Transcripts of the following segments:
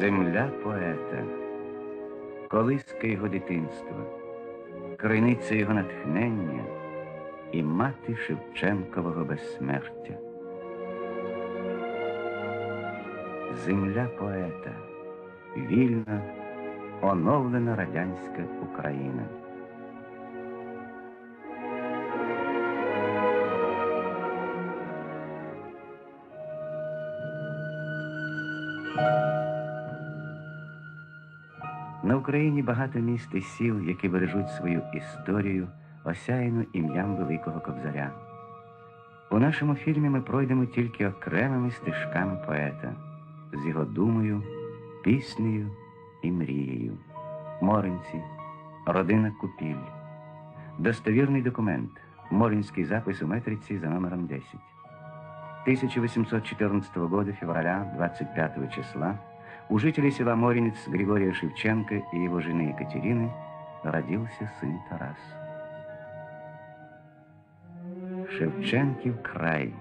Земля поета, колиска його дитинства, криниця його натхнення і мати Шевченкового безсмертя. Земля поета, вільна, оновлена радянська Україна. Україні багато міст і сіл, які бережуть свою історію, осяяну ім'ям Великого Кобзаря. У нашому фільмі ми пройдемо тільки окремими стежками поета з його думою, піснею і мрією. Моринці, родина Купіль. Достовірний документ. Моринський запис у метриці за номером 10. 1814 года, февраля 25 числа, у жителей села Моринец Григория Шевченко и его жены Екатерины родился сын Тарас. Шевченків край,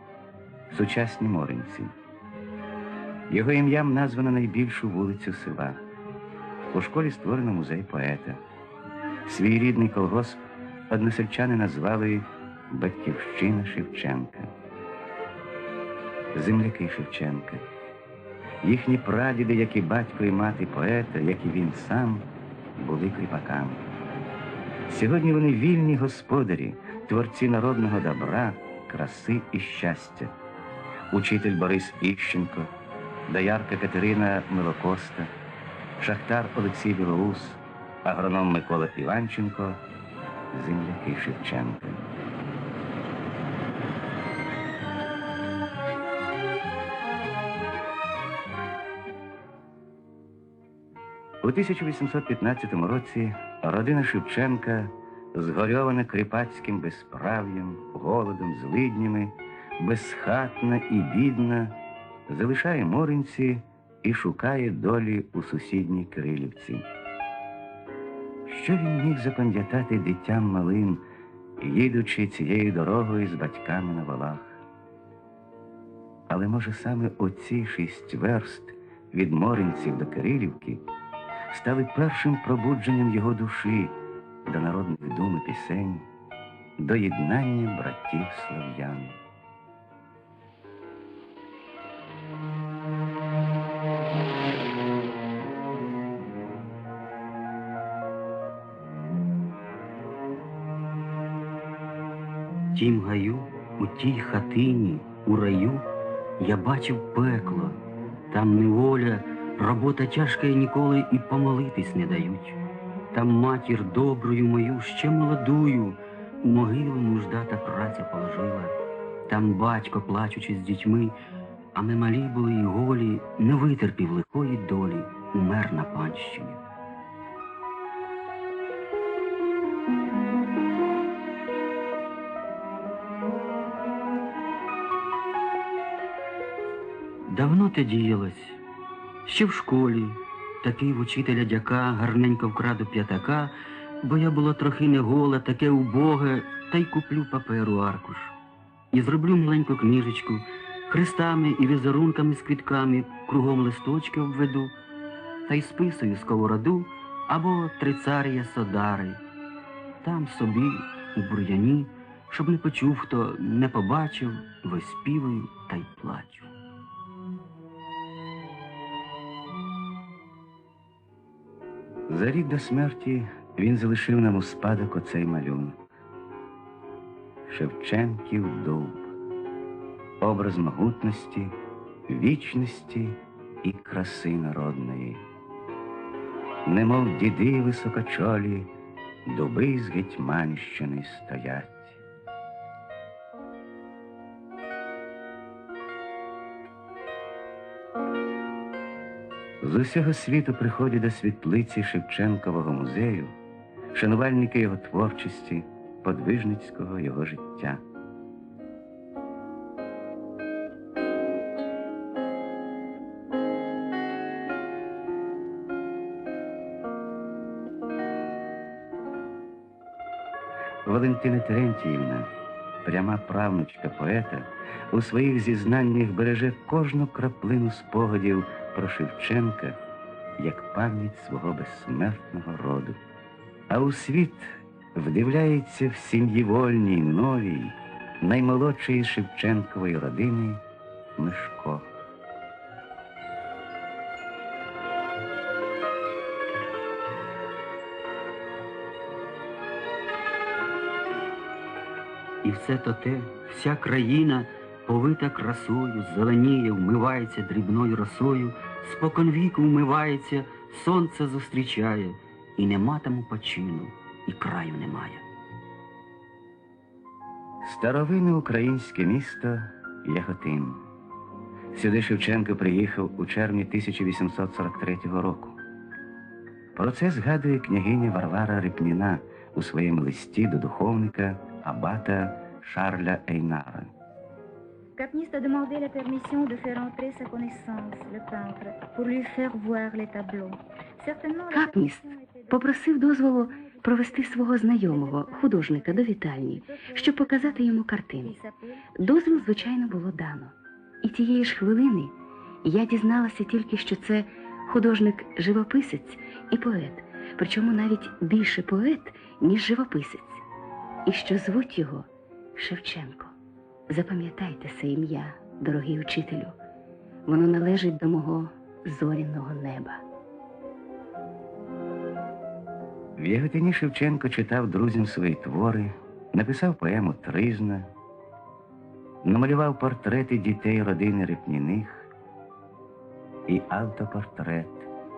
сучасні Моринці. Його ім'ям названо найбільшу вулицю села. У школі створено музей поета. Свій рідний колгосп односельчани назвали Батьківщина Шевченка. Земляки Шевченка. Їхні прадіди, як і батько і мати поета, як і він сам, були кріпаками. Сьогодні вони вільні господарі, творці народного добра, краси і щастя. Учитель Борис Іщенко, доярка Катерина Милокоста, шахтар Олексій Білоус, агроном Микола Іванченко, земляки Шевченка. У 1815 році родина Шевченка, згорьована кріпацьким безправ'ям, голодом, злиднями, безхатна і бідна, залишає Моринці і шукає долі у сусідній Кирилівці. Що він міг запам'ятати дитям малим, їдучи цією дорогою з батьками на валах? Але може саме оці шість верст від Моринців до Кирилівки стали першим пробудженням його душі до народної думи пісень, до єднання братів слов'ян. тім гаю, у тій хатині, у раю, я бачив пекло, там неволя, робота тяжка і ніколи і помолитись не дають. Там матір доброю мою, ще молодую, могилу нужда та праця положила. Там батько, плачучи з дітьми, а ми малі були і голі, не витерпів лихої долі, умер на панщині. Давно те діялось. Ще в школі такий в учителя дяка гарненько вкраду п'ятака, бо я була трохи не гола, таке убоге, та й куплю паперу аркуш. І зроблю маленьку книжечку, хрестами і візерунками з квітками кругом листочки обведу, та й списую сковороду або трицарія содари. Там собі, у бур'яні, щоб не почув хто, не побачив, виспівую та й плачу. За рік до смерті він залишив нам у спадок оцей малюнок. Шевченків дуб, образ могутності, вічності і краси народної. Немов діди високочолі, дуби з Гетьманщини стоять. Усього світу приходять до світлиці Шевченкового музею, шанувальники його творчості, подвижницького його життя. Валентина Терентіївна, пряма правнучка поета, у своїх зізнаннях береже кожну краплину спогадів про Шевченка як пам'ять свого безсмертного роду. А у світ вдивляється в сім'ї вольній, новій, наймолодшої Шевченкової родини Мишко. І все то те, вся країна повита красою, зеленіє, вмивається дрібною росою, споконвіку вмивається, сонце зустрічає, і нема тому почину, і краю немає. Старовинне українське місто Яготин. Сюди Шевченко приїхав у червні 1843 року. Про це згадує княгиня Варвара Репніна у своєму листі до духовника Абата Шарля Ейнара. Capniste a demandé la permission de faire entrer sa connaissance, le peintre, pour lui faire voir les tableaux. De- попросив дозволу провести свого знайомого, художника, до вітальні, щоб показати йому картини. Дозвіл, звичайно, було дано. І тієї ж хвилини я дізналася тільки, що це художник-живописець і поет, причому навіть більше поет, ніж живописець, і що звуть його Шевченко. Запам'ятайте це ім'я, дорогий учителю. Воно належить до мого зоряного неба. В Яготині Шевченко читав друзям свої твори, написав поему Тризна, намалював портрети дітей родини Репніних і автопортрет,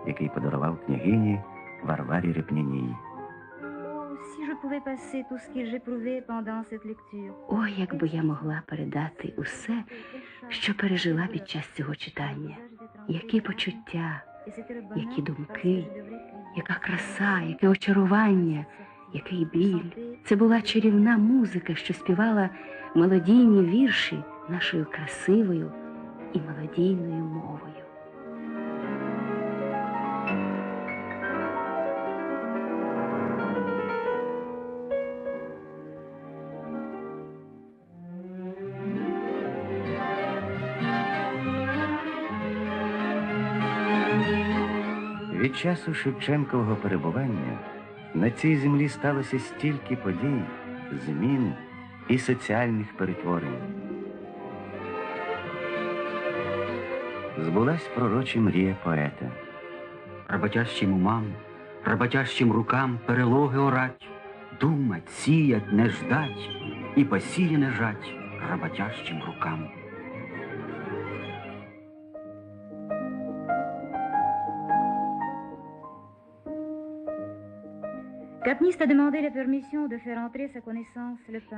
який подарував княгині Варварі Репніній. Ой, якби я могла передати усе, що пережила під час цього читання. Які почуття, які думки, яка краса, яке очарування, який біль. Це була чарівна музика, що співала мелодійні вірші нашою красивою і мелодійною мовою. Від часу Шевченкового перебування на цій землі сталося стільки подій, змін і соціальних перетворень. Збулась пророча мрія поета. Работящим умам, работящим рукам перелоги орать, думать, сіять, не ждать, і посіяне жать работящим рукам.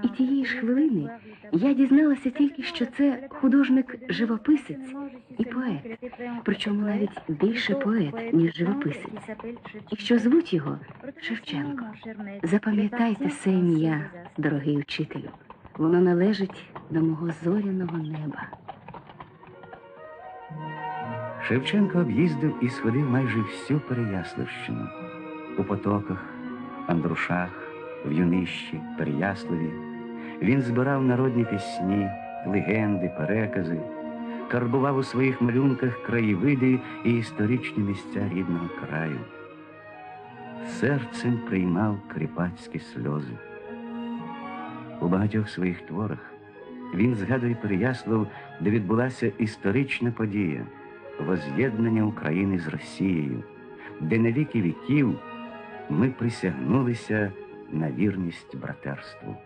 І тієї ж хвилини я дізналася тільки, що це художник-живописець і поет, причому навіть більше поет, ніж живописець, і що звуть його Шевченко. Запам'ятайте це ім'я, дорогий учителю. Воно належить до мого зоряного неба. Шевченко об'їздив і сходив майже всю Переяславщину у потоках, Андрушах, в Юнищі, Переяславі. Він збирав народні пісні, легенди, перекази, карбував у своїх малюнках краєвиди і історичні місця рідного краю. Серцем приймав кріпацькі сльози. У багатьох своїх творах він згадує Переяслав, де відбулася історична подія воз'єднання України з Росією, де на віки віків ми присягнулися на вірність братерству.